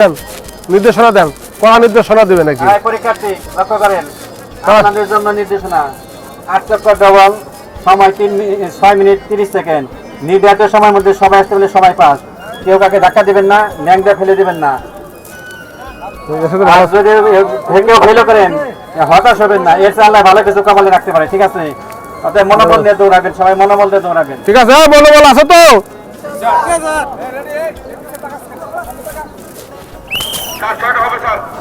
দেন নির্দেশনা দেন কড়া নির্দেশনা দেবে নাকি? হ্যাঁ পরীক্ষার্থী লক্ষ্য করেন হ্যাঁ। আপনাদের জন্য নির্দেশনা। আট চক্কর ডবল সময় তিন ছয় মিনিট তিরিশ সেকেন্ড। নির্ধারিত সময়ের মধ্যে সবাই আসতে সবাই পাস। কেউ কাকে ধাক্কা দিবেন না ন্যাংটা ফেলে দিবেন না। আছে তো আর যদি করেন হতাশ হবেন না। এর আল্লাহ ভালো কিছু কপালে রাখতে পারে ঠিক আছে? অতএব মনোবল দিয়ে দৌড়াবেন সবাই মনোবল দিয়ে দৌড়াবেন। ঠিক আছে হ্যাঁ, বলো বলো আছে তো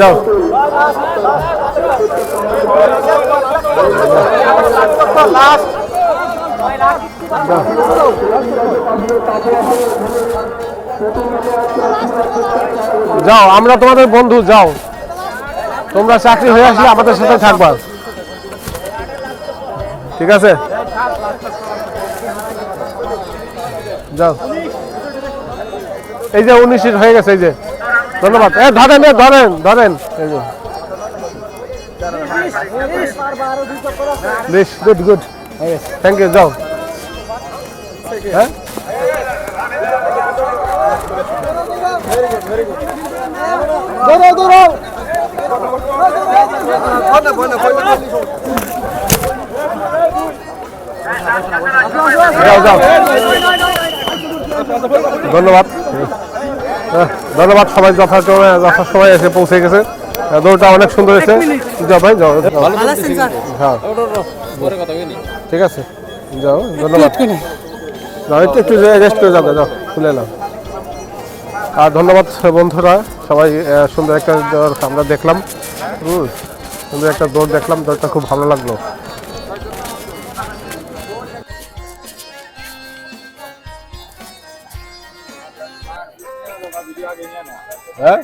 যাও। যাও, আমরা তোমাদের বন্ধু, যাও। তোমরা চাকরি হয়ে আসলে আমাদের সাথে থাকবা। ঠিক আছে? যাও। এই যে উনিশ হয়ে গেছে, এই যে। ধন্যবাদ। এ, ধরেন এ, ধরেন ধরেন। এই বেশ গুড গুড থ্যাংক ইউ যাও। হ্যাঁ? ধন্যবাদ। ধন্যবাদ সবাই যথাযথ যথার সময় এসে পৌঁছে গেছে। দৌড়টা অনেক সুন্দর হয়েছে। যাও ভাই যাও। হ্যাঁ। ঠিক আছে। যাও ধন্যবাদ। যাও একটু একটু রেস্ট করে যাবে যাও খুলে নাও। আর ধন্যবাদ বন্ধুরা। সবাই সুন্দর একটা দৌড় আমরা দেখলাম। হুম সুন্দর একটা দৌড় দেখলাম দৌড়টা খুব ভালো লাগল। হ্যাঁ?